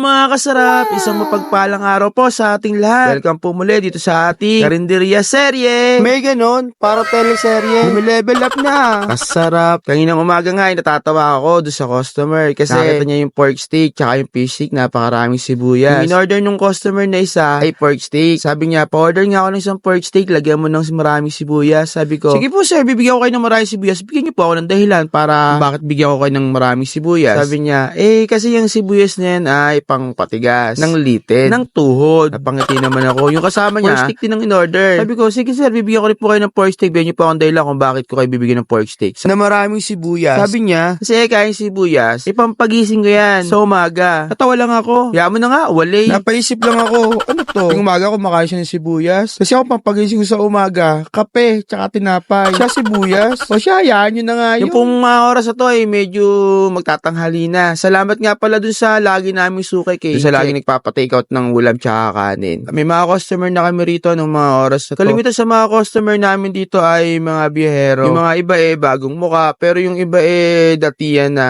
mga kasarap, isang mapagpalang araw po sa ating lahat. Welcome po muli dito sa ating Karinderia Serye. May ganon, para teleserye. May level up na. Kasarap. Kaninang umaga nga, ay natatawa ako doon sa customer kasi nakita niya yung pork steak tsaka yung fish stick, napakaraming sibuyas. Yung in-order nung customer na isa ay pork steak. Sabi niya, pa-order nga ako ng isang pork steak, lagyan mo ng maraming sibuyas. Sabi ko, sige po sir, bibigyan ko kayo ng maraming sibuyas. Bigyan niyo po ako ng dahilan para bakit bigyan ko kayo ng maraming sibuyas. Sabi niya, eh kasi yung sibuyas na yan ay pang patigas, ng litin, ng tuhod. Napangiti naman ako. Yung kasama niya, pork steak din ang in-order. Sabi ko, sige sir, bibigyan ko rin po kayo ng pork steak. Bigyan niyo po akong dahilan kung bakit ko kayo bibigyan ng pork steak. Na maraming sibuyas. Sabi niya, kasi kain sibuyas, ipampagising ko yan sa umaga. Natawa lang ako. Yaman na nga, wale. Napaisip lang ako, ano to? Yung umaga kumakain siya ng sibuyas. Kasi ako pampagising ko sa umaga, kape, tsaka tinapay. Siya sibuyas. O siya, yan, yun na nga yun. Yung pong mga oras na to ay medyo magtatanghali na. Salamat nga pala dun sa lagi naming sukay kay Dun sa lagi nagpapa-take out ng ulam tsaka kanin. May mga customer na kami rito ng mga oras na to. Kalimitan sa mga customer namin dito ay mga biyahero. Yung mga iba eh bagong muka pero yung iba eh datiyan na.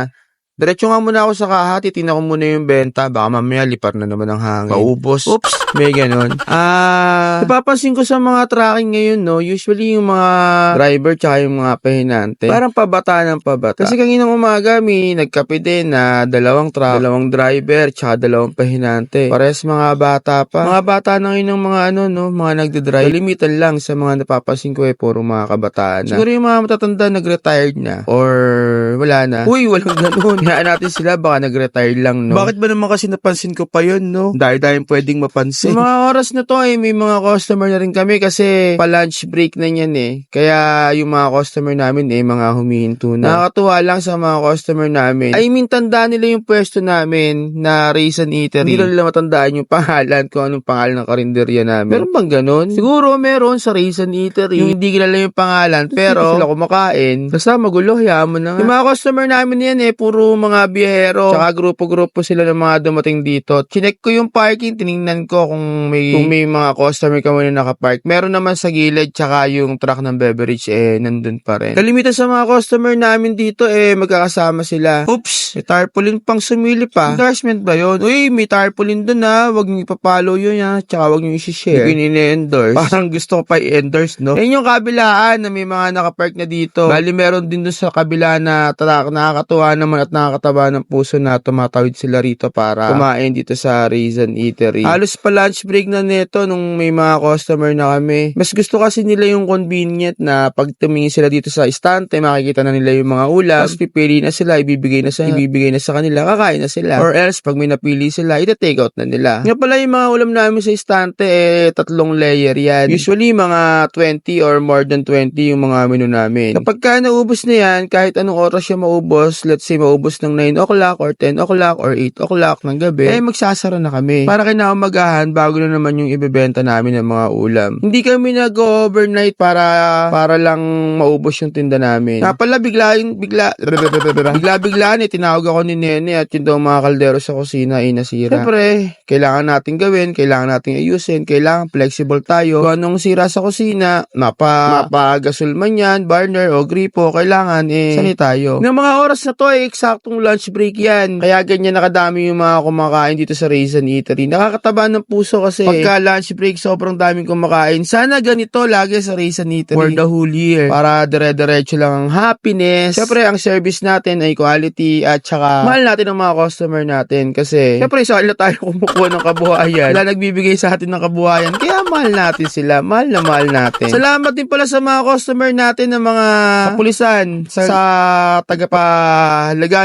Diretso nga muna ako sa kaha, titignan ko muna yung benta. Baka mamaya lipar na naman ang hangin. Maubos. Oops, may ganun. Ah, napapansin ko sa mga tracking ngayon, no, usually yung mga driver tsaka yung mga pahinante, parang pabata ng pabata. Kasi kaninang umaga, may nagkape din na dalawang truck, dalawang driver, tsaka dalawang pahinante. Pares mga bata pa. Mga bata na ngayon ng mga ano, no, mga nagdadrive. Limitan lang sa mga napapansin ko eh, puro mga kabataan na. Siguro yung mga matatanda nag-retired na or wala na. Uy, walang ganun. Hayaan natin sila, baka nag-retire lang, no? Bakit ba naman kasi napansin ko pa yun, no? Dahil dahil pwedeng mapansin. Yung mga oras na to, eh, may mga customer na rin kami kasi pa-lunch break na yan, eh. Kaya yung mga customer namin, eh, mga humihinto na. Nakakatuwa lang sa mga customer namin. I mean, tandaan nila yung pwesto namin na Race and Eatery. Hindi nila matandaan yung pangalan, kung anong pangalan ng karinderya namin. Meron bang ganun? Siguro meron sa Race and Eatery. Yung hindi kilala yung pangalan, pero sila kumakain. Basta magulo, hayaan mo na nga. Yung mga customer namin yan, eh, puro mga biyahero. Tsaka grupo-grupo sila ng mga dumating dito. Chinek ko yung parking, tiningnan ko kung may, kung may mga customer ka muna nakapark. Meron naman sa gilid, tsaka yung truck ng beverage, eh, nandun pa rin. Kalimitan sa mga customer namin dito, eh, magkakasama sila. Oops, may tarpaulin pang sumili pa. Endorsement ba yun? Uy, may tarpaulin dun ha. Huwag niyo ipapalo yun ha. Tsaka huwag niyo isi-share. Hindi ko endorse Parang gusto ko pa i-endorse, no? Yan yung kabilaan na may mga nakapark na dito. Bali, meron din dun sa kabila na tatak, nakakatuwa naman at nakakataba ng puso na tumatawid sila rito para kumain dito sa Reason Eatery. Halos pa lunch break na neto nung may mga customer na kami. Mas gusto kasi nila yung convenient na pag tumingin sila dito sa istante, makikita na nila yung mga ulam. Tapos pipili na sila, ibibigay na sa ibibigay na sa kanila, kakain na sila. Or else, pag may napili sila, ita-take out na nila. Nga pala yung mga ulam namin sa istante, eh, tatlong layer yan. Usually, mga 20 or more than 20 yung mga menu namin. Kapag ka naubos na yan, kahit anong oras siya maubos, let's say maubos ng 9 o'clock or 10 o'clock or 8 o'clock ng gabi, eh magsasara na kami. Para kinaumagahan bago na naman yung ibebenta namin ng mga ulam. Hindi kami nag-overnight para para lang maubos yung tinda namin. Nga pala bigla bigla bigla biglaan eh tinawag ako ni Nene at yung daw mga kaldero sa kusina ay nasira. Siyempre, kailangan natin gawin, kailangan natin ayusin, kailangan flexible tayo. Kung anong sira sa kusina, mapa, mapagasol man yan, burner o gripo, kailangan eh, sani tayo. Ng mga oras na to ay eksaktong lunch break yan. Kaya ganyan nakadami yung mga kumakain dito sa Raisin Eatery. Nakakataba ng puso kasi pagka lunch break sobrang daming kumakain. Sana ganito lagi sa Raisin Eatery for the whole year. Para dire-diretso lang ang happiness. Siyempre, ang service natin ay quality at saka mahal natin ang mga customer natin kasi siyempre sa kanila tayo kumukuha ng kabuhayan. Sila nagbibigay sa atin ng kabuhayan. Kaya mahal natin sila. Mahal na mahal natin. Salamat din pala sa mga customer natin ng mga kapulisan sa, sa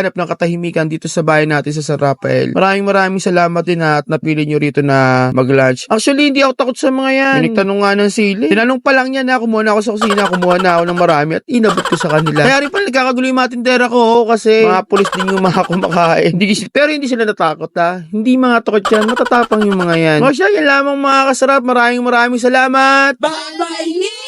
tagapalaganap ng katahimikan dito sa bahay natin sa San Rafael. Maraming maraming salamat din at napili nyo rito na mag-lunch. Actually, hindi ako takot sa mga yan. May nagtanong nga ng sili. Tinanong pa lang niya na kumuha na ako sa kusina, kumuha na ako ng marami at inabot ko sa kanila. Kaya rin pala nagkakagulo yung mga ko kasi mga pulis din yung mga kumakain. Pero hindi sila natakot ha. Hindi mga takot yan. Matatapang yung mga yan. O siya, yan lamang mga kasarap. Maraming maraming salamat. Bye-bye!